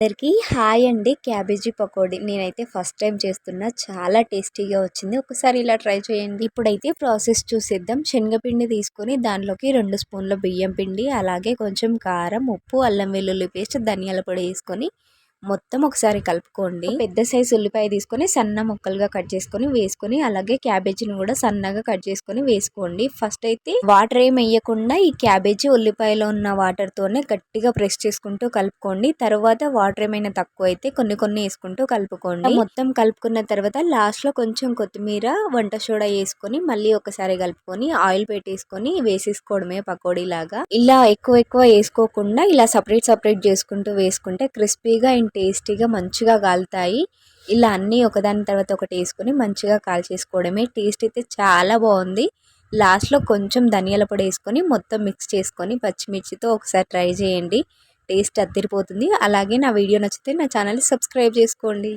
అందరికీ హాయ్ అండి. క్యాబేజీ పకోడీ. నేనైతే ఫస్ట్ టైం చేస్తున్నా. చాలా టేస్టీగా వచ్చింది. ఒకసారి ఇలా ట్రై చేయండి. ఇప్పుడైతే ప్రాసెస్ చూసేద్దాం. శనగపిండి తీసుకొని దానిలోకి రెండు స్పూన్ల బియ్యం పిండి అలాగే కొంచెం కారం ఉప్పు అల్లం వెల్లుల్లి పేస్ట్ ధనియాల పొడి వేసుకొని మొత్తం ఒకసారి కలుపుకోండి. పెద్ద సైజు ఉల్లిపాయ తీసుకొని సన్న ముక్కలుగా కట్ చేసుకొని వేసుకొని అలాగే క్యాబేజీని కూడా సన్నగా కట్ చేసుకొని వేసుకోండి. ఫస్ట్ అయితే వాటర్ ఏం వేయకుండా ఈ క్యాబేజీ ఉల్లిపాయలో ఉన్న వాటర్ తోనే గట్టిగా ప్రెస్ చేసుకుంటూ కలుపుకోండి. తర్వాత వాటర్ ఏమైనా తక్కువ అయితే కొన్ని కొన్ని వేసుకుంటూ కలుపుకోండి. మొత్తం కలుపుకున్న తర్వాత లాస్ట్లో కొంచెం కొత్తిమీర వంట సోడా వేసుకొని మళ్ళీ ఒకసారి కలుపుకొని ఆయిల్ పెట్టేసుకొని వేసేసుకోవడమే పకోడీ లాగా ఇలా ఎక్కువ ఎక్కువ వేసుకోకుండా ఇలా సపరేట్ సపరేట్ చేసుకుంటూ వేసుకుంటే క్రిస్పీగా టేస్టీగా మంచిగా కాలుతాయి. ఇలా అన్నీ ఒకదాని తర్వాత ఒకటి వేసుకొని మంచిగా కాల్చేసుకోవడమే. టేస్ట్ అయితే చాలా బాగుంది. లాస్ట్లో కొంచెం ధనియాల పొడి వేసుకొని మొత్తం మిక్స్ చేసుకొని పచ్చిమిర్చితో ఒకసారి ట్రై చేయండి. టేస్ట్ అద్దరిపోతుంది. అలాగే నా వీడియో నచ్చితే నా ఛానల్ సబ్స్క్రైబ్ చేసుకోండి.